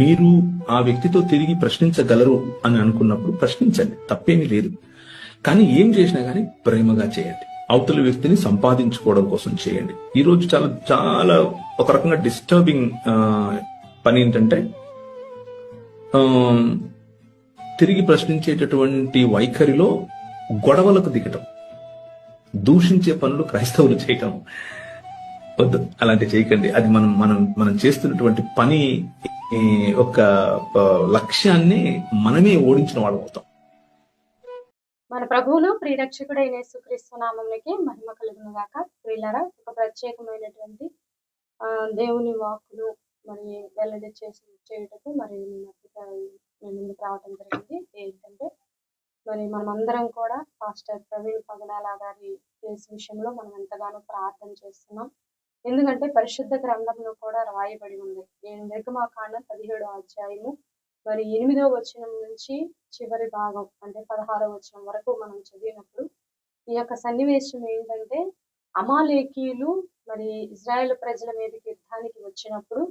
మీరు ఆ వ్యక్తితో తిరిగి ప్రశ్నించగలరు అని అనుకున్నప్పుడు ప్రశ్నించండి. తప్పేమీ లేదు. కానీ ఏం చేసినా కానీ ప్రేమగా చేయండి. అవతల వ్యక్తిని సంపాదించుకోవడం కోసం చేయండి. ఈ రోజు చాలా చాలా ఒక రకంగా డిస్టర్బింగ్ పని ఏంటంటే తిరిగి ప్రశ్నించేటటువంటి వైఖరిలో గొడవలకు దిగటం. దూషించే పనులు క్రైస్తవులు చేయటం. వద్దు అలాంటి చేయకండి. అది మనం మనం మనం చేస్తున్నటువంటి పని ఈ, ఒక లక్ష్యాన్ని మనమే ఓడించిన వాళ్ళు అవుతాం మన ప్రభువును ప్రియరక్షకుడైన సుక్రీస్తు నామంలోకి మహిమ కలుగును గాక. వీళ్ళరా ఒక ప్రత్యేకమైనటువంటి ఆ, దేవుని వాక్కులు మరి వెల్లడి చేసి చేయుటకు మరి మీ నేను ముందుకు రావడం జరిగింది. ఏంటంటే మరి మనమందరం కూడా పాస్టర్ ప్రవీణ్ పగడాల గారి కేసు విషయంలో మనం ఎంతగానో ప్రార్థన చేస్తున్నాం. ఎందుకంటే పరిశుద్ధ గ్రంథంలో కూడా రాయబడి ఉంది. నేను నిర్గమాకాండ పదిహేడు అధ్యాయము మరి ఎనిమిదో వచనం నుంచి చివరి భాగం అంటే పదహారో వచనం వరకు మనం చదివినప్పుడు ఈ యొక్క సన్నివేశం ఏంటంటే అమాలేకీయులు మరి ఇజ్రాయెల్ ప్రజల మీదకి యుద్ధానికి వచ్చినప్పుడు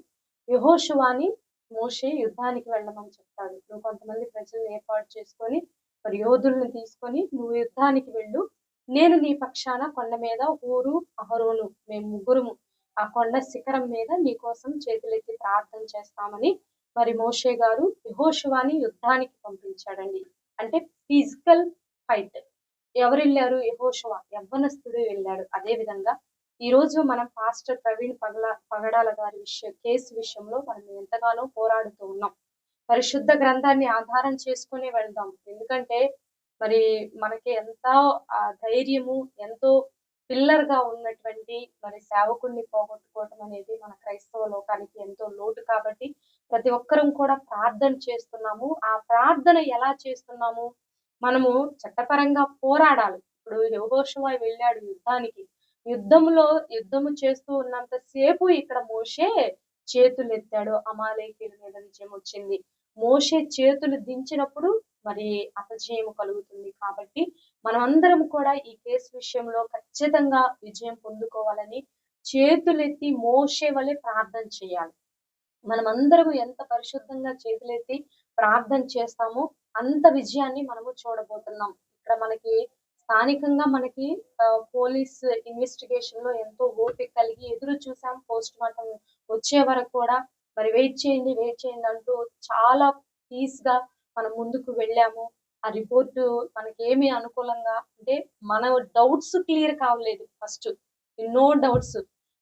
యహోషువాని మోషే యుద్ధానికి వెళ్ళమని చెప్తాడు. నువ్వు కొంతమంది ప్రజలను ఏర్పాటు చేసుకొని మరి యోధులను తీసుకొని నువ్వు యుద్ధానికి వెళ్ళు నేను నీ పక్షాన కొండ మీద ఊరు అహరోను మేము ముగ్గురుము. ఆ కొండ శిఖరం మీద నీకోసం చేతులెత్తి ప్రార్థన చేస్తామని మరి మోషే గారు యహోశివాని యుద్ధానికి పంపించాడండి. అంటే ఫిజికల్ ఫైట్. ఎవరు వెళ్ళారు యహోశివ యవ్వనస్తుడు వెళ్ళాడు. అదే విధంగా ఈ రోజు మనం పాస్టర్ ప్రవీణ్ పగల పగడాల గారి విషయం కేసు విషయంలో మనం ఎంతగానో పోరాడుతూ ఉన్నాం. పరిశుద్ధ గ్రంథాన్ని ఆధారం చేసుకుని వెళ్దాం. ఎందుకంటే మరి మనకి ఎంతో ధైర్యము ఎంతో పిల్లర్గా ఉన్నటువంటి మరి సేవకుడిని పోగొట్టుకోవటం అనేది మన క్రైస్తవ లోకానికి ఎంతో లోటు కాబట్టి ప్రతి ఒక్కరం కూడా ప్రార్థన చేస్తున్నాము. ఆ ప్రార్థన ఎలా చేస్తున్నాము? మనము చట్టపరంగా పోరాడాలి. ఇప్పుడు యెహోషువ వెళ్ళాడు యుద్ధానికి. యుద్ధంలో యుద్ధము చేస్తూ ఉన్నంత సేపు ఇక్కడ మోషే చేతులు ఎత్తాడు అమాలేకీల మీద విజయం వచ్చింది. మోషే చేతులు దించినప్పుడు మరి అపజయం కలుగుతుంది కాబట్టి మనమందరం కూడా ఈ కేసు విషయంలో ఖచ్చితంగా విజయం పొందుకోవాలని చేతులెత్తి మోసే వలె ప్రార్థన చేయాలి. మనమందరము ఎంత పరిశుద్ధంగా చేతులెత్తి ప్రార్థన చేస్తామో అంత విజయాన్ని మనము చూడబోతున్నాం. ఇక్కడ మనకి స్థానికంగా మనకి పోలీస్ ఇన్వెస్టిగేషన్లో ఎంతో ఓపిక కలిగి ఎదురు చూసాం. పోస్ట్ మార్టం వచ్చే వరకు కూడా మరి వెయిట్ చేయండి వెయిట్ చేయండి అంటూ చాలా పీస్గా మనం ముందుకు వెళ్ళాము. ఆ రిపోర్ట్ మనకి ఏమి అనుకూలంగా అంటే మన డౌట్స్ క్లియర్ కావలేదు ఫస్ట్ ఎన్నో డౌట్స్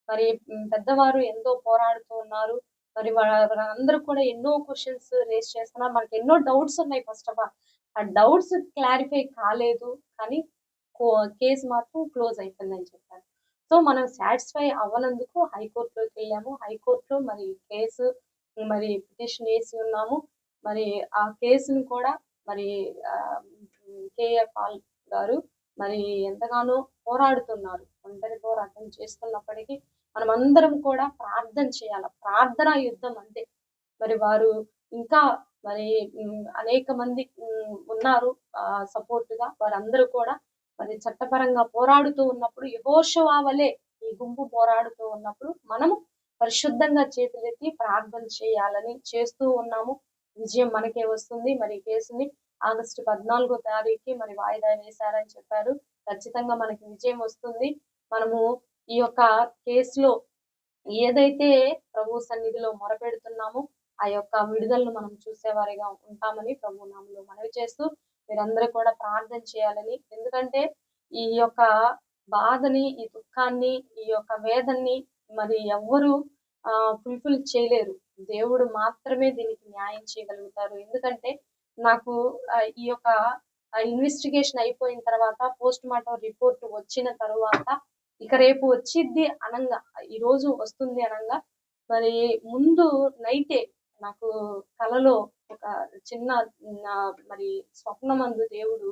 మరి పెద్దవారు ఎంతో పోరాడుతూ ఉన్నారు. మరి అందరూ కూడా ఎన్నో క్వశ్చన్స్ రేస్ చేస్తున్నారు. మనకి ఎన్నో డౌట్స్ ఉన్నాయి ఫస్ట్ ఆఫ్ ఆల్ ఆ డౌట్స్ క్లారిఫై కాలేదు కానీ కేసు మాత్రం క్లోజ్ అయిపోయిందని చెప్పారు. సో మనం సాటిస్ఫై అవ్వనందుకు హైకోర్టులోకి వెళ్ళాము. హైకోర్టులో మరి కేసు మరి పిటిషన్ వేసి ఉన్నాము. మరి ఆ కేసును కూడా మరి కేఆర్ పాల్ గారు మరి ఎంతగానో పోరాడుతున్నారు. ఒంటరి పోరాటం చేస్తున్నప్పటికీ మనం అందరం కూడా ప్రార్థన చేయాలి? ప్రార్థన యుద్ధం అంతే మరి వారు ఇంకా మరి అనేక మంది ఉన్నారు సపోర్ట్గా. వారందరూ కూడా మరి చట్టపరంగా పోరాడుతూ ఉన్నప్పుడు యహోషువా వలె ఈ గుంపు పోరాడుతూ ఉన్నప్పుడు మనము పరిశుద్ధంగా చేతులెత్తి ప్రార్థన చేయాలని చేస్తూ ఉన్నాము. విజయం మనకే వస్తుంది. మరి కేసుని ఆగస్టు పద్నాలుగో తారీఖుకి మరి వాయిదా వేశారని చెప్పారు. ఖచ్చితంగా మనకి విజయం వస్తుంది. మనము ఈ యొక్క కేసులో ఏదైతే ప్రభు సన్నిధిలో మొరపెడుతున్నామో ఆ యొక్క విడుదలను మనం చూసేవారిగా ఉంటామని ప్రభు నామంలో మనవి చేస్తూ మీరందరూ కూడా ప్రార్థన చేయాలని. ఎందుకంటే ఈ యొక్క బాధని ఈ దుఃఖాన్ని ఈ యొక్క వేదన్ని మరి ఎవ్వరు ఫుల్ఫిల్ చేయలేరు. దేవుడు మాత్రమే దీనికి న్యాయం చేయగలుగుతారు. ఎందుకంటే నాకు ఈ యొక్క ఇన్వెస్టిగేషన్ అయిపోయిన తర్వాత పోస్ట్ మార్టం రిపోర్ట్ వచ్చిన తర్వాత ఇక రేపు వచ్చిద్ది అనంగా ఈ రోజు వస్తుంది అనంగా మరి ముందు నైటే నాకు కలలో ఒక చిన్న మరి స్వప్నమందు దేవుడు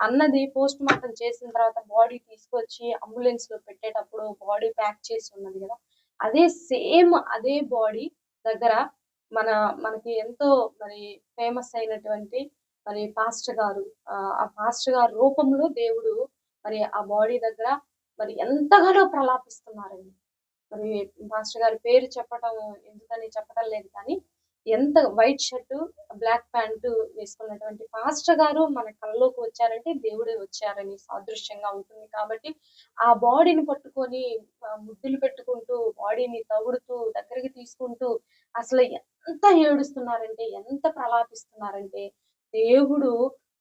అన్నది పోస్ట్ మార్టం చేసిన తర్వాత బాడీ తీసుకొచ్చి అంబులెన్స్లో పెట్టేటప్పుడు బాడీ ప్యాక్ చేసి ఉన్నది కదా అదే సేమ్ అదే బాడీ దగ్గర మన మనకి ఎంతో మరి ఫేమస్ అయినటువంటి మరి పాస్టర్ గారు. ఆ పాస్టర్ గారు రూపంలో దేవుడు మరి ఆ బాడీ దగ్గర మరి ఎంతగానో ప్రలాపిస్తున్నారండి. మరి పాస్టర్ గారి పేరు చెప్పటం ఎందుకని చెప్పడం లేదు కానీ ఎంత వైట్ షర్ట్ బ్లాక్ ప్యాంట్ వేసుకున్నటువంటి పాస్టర్ గారు మన కళ్ళలోకి వచ్చారంటే దేవుడే వచ్చారని సాదృశ్యంగా ఉంటుంది. కాబట్టి ఆ బాడీని పట్టుకొని ముద్దులు పెట్టుకుంటూ బాడీని తగుడుతూ దగ్గరికి తీసుకుంటూ అసలు ఎంత ఏడుస్తున్నారంటే ఎంత ప్రలాపిస్తున్నారంటే దేవుడు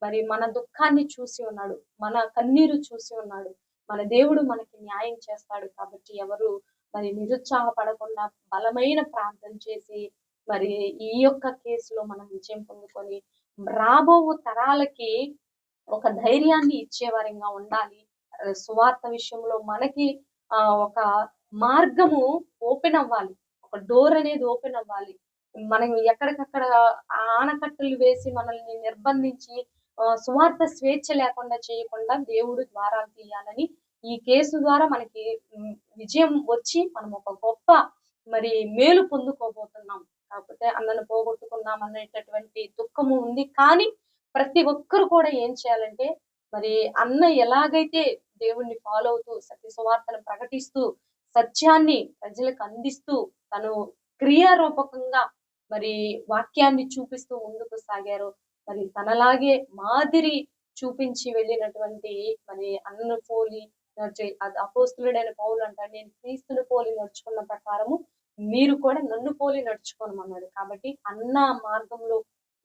మరి మన దుఃఖాన్ని చూసి ఉన్నాడు మన కన్నీరు చూసి ఉన్నాడు మన దేవుడు మనకి న్యాయం చేస్తాడు. కాబట్టి ఎవరు మరి నిరుత్సాహపడకుండా బలమైన ప్రార్థన చేసి మరి ఈ యొక్క కేసులో మనం విజయం పొందుకొని రాబో తరాలకి ఒక ధైర్యాన్ని ఇచ్చేవారంగా ఉండాలి. సువార్త విషయంలో మనకి ఆ ఒక మార్గము ఓపెన్ అవ్వాలి. ఒక డోర్ అనేది ఓపెన్ అవ్వాలి. మనం ఎక్కడికక్కడ ఆనకట్టలు వేసి మనల్ని నిర్బంధించి సువార్త స్వేచ్ఛ లేకుండా చేయకుండా దేవుడు ద్వారాలు తీయాలని ఈ కేసు ద్వారా మనకి విజయం వచ్చి మనం ఒక గొప్ప మరి మేలు పొందుకోబోతున్నాం. కాకపోతే అన్నను పోగొట్టుకున్నాం అనేటటువంటి దుఃఖము ఉంది. కానీ ప్రతి ఒక్కరు కూడా ఏం చేయాలంటే మరి అన్న ఎలాగైతే దేవుణ్ణి ఫాలో అవుతూ సత్య సువార్తను ప్రకటిస్తూ సత్యాన్ని ప్రజలకు అందిస్తూ తను క్రియారూపకంగా మరి వాక్యాన్ని చూపిస్తూ ముందుకు సాగారు మరి తనలాగే మాదిరి చూపించి వెళ్ళినటువంటి మరి అన్నను పోలి అపోస్తులుడైన పౌలు అంటారు నేను క్రీస్తుని పోలి నడుచుకున్న ప్రకారము మీరు కూడా నన్ను పోలి నడుచుకోనమన్నాడు. కాబట్టి అన్న మార్గంలో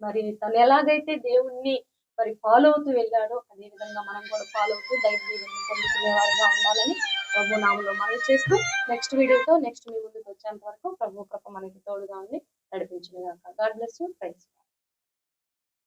మరి తను ఎలాగైతే దేవుణ్ణి మరి ఫాలో అవుతూ వెళ్ళాడో అదే విధంగా మనం కూడా ఫాలో అవుతూ దైవ దీవెనలు ఉండాలని ప్రభు నామంలో మనం చేస్తూ నెక్స్ట్ వీడియోతో నెక్స్ట్ మీ ముందుకు వచ్చేంత వరకు ప్రభు కృప మనకి తోడుగా ఉంది నడిపించిన గాడ్ బ్లెస్ యూ ఫ్రెండ్స్